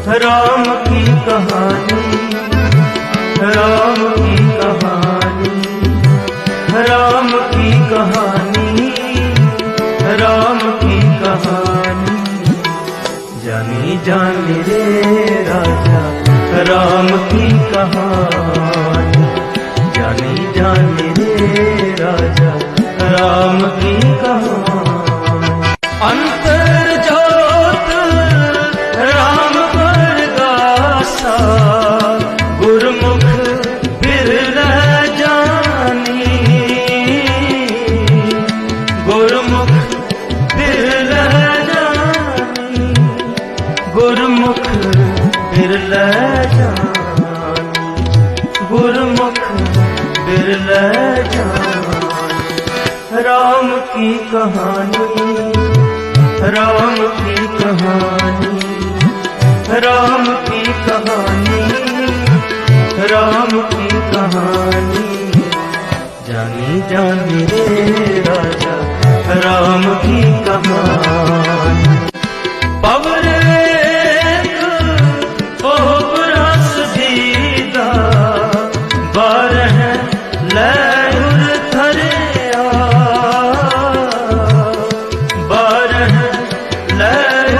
राम की कहानी राम की कहानी राम की कहानी राम की कहानी जानी जानी रे राजा राम की कहानी जानी जानी रे राजा राम की कहानी ਗੁਰਮੁਖ ਬਿਰਲਾ ਜਾਣੀ ਗੁਰਮੁਖ ਬਿਰਲਾ ਜਾਣੀ ਗੁਰਮੁਖ ਬਿਰਲਾ ਜਾਣੀ ਰਾਮ ਕੀ ਕਹਾਣੀ ਰਾਮ ਕੀ ਕਹਾਣੀ ਰਾਮ ਕੀ ਕਹਾਣੀ ਰਾਮ ਕੀ ਕਹਾਣੀ ਜਾਨੀ ਜਾਨੀ ਰੇ ਰਾਜਾ राम की कहानी पवर रस दीदा बारह लैर थरिया बारह लैर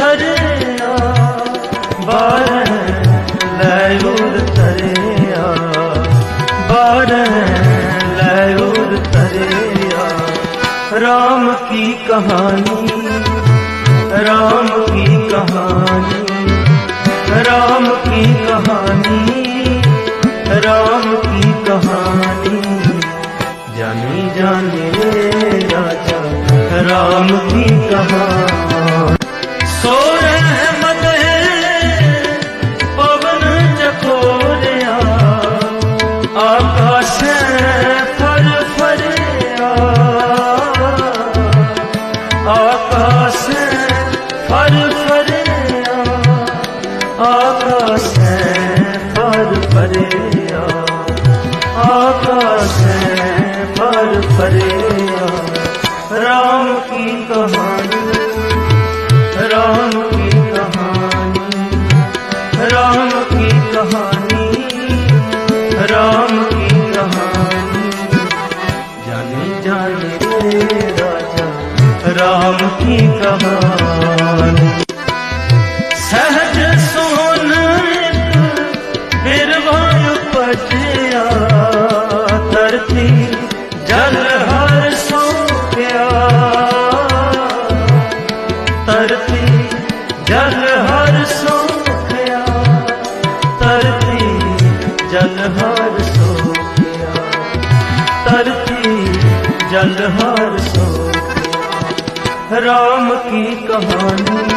थरिया बारह लैर थरिया बारह लैर थरिया राम की कहानी राम की कहानी राम की कहानी राम की कहानी जानी जाने रे राजा राम की कहानी ਆਕਾਸ਼ੈ ਪਰ ਪਰਿਆ ਆਕਾਸ਼ੈ ਪਰ ਪਰਿਆ ਰਾਮ ਕੀ ਕਹਾਣੀ ਰਾਮ ਕੀ ਕਹਾਣੀ ਰਾਮ ਕੀ ਕਹਾਣੀ ਰਾਮ ਕੀ ਕਹਾਣੀ ਜਾਣੇ ਜਾਣੇ ਰਾਜਾ ਰਾਮ ਕੀ ਕਹਾਣੀ ਰਚਿਆ ਧਰਤੀ, ਜਲ ਹਰ ਸੋਪਿਆ। ਧਰਤੀ, ਜਲ ਹਰ ਸੋਪਿਆ। ਧਰਤੀ, ਜਲ ਹਰ ਸੋਪਿਆ। ਧਰਤੀ, ਜਲ ਹਰ ਸੋਪਿਆ। ਰਾਮ ਕੀ ਕਹਾਣੀ?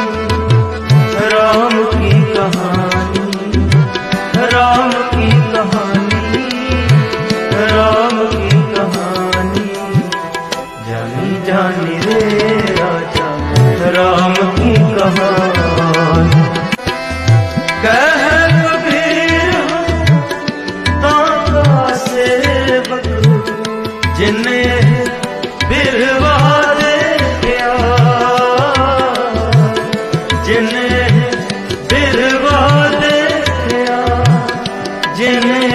ਰਾਮ ਕੀ ਕਹਾਣੀ? ਰਾਮ ਜਿੰਨੇ ਬਿਰਵਾ ਦੇ ਪਿਆਰ, ਜਿੰਨੇ ਬਿਰਵਾ ਦੇ ਪਿਆਰ, ਜਿੰਨੇ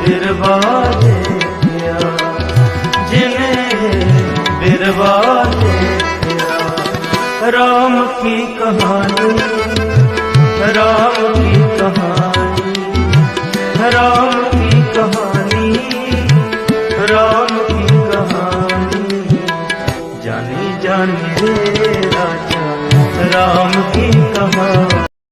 ਬਿਰਵਾ ਦੇ ਪਿਆਰ, ਜਿੰਨੇ ਬਿਰਵਾ ਦੇ ਪਿਆਰ। ਰਾਮ ਕੀ ਕਹਾਣੀ, ਰਾਮ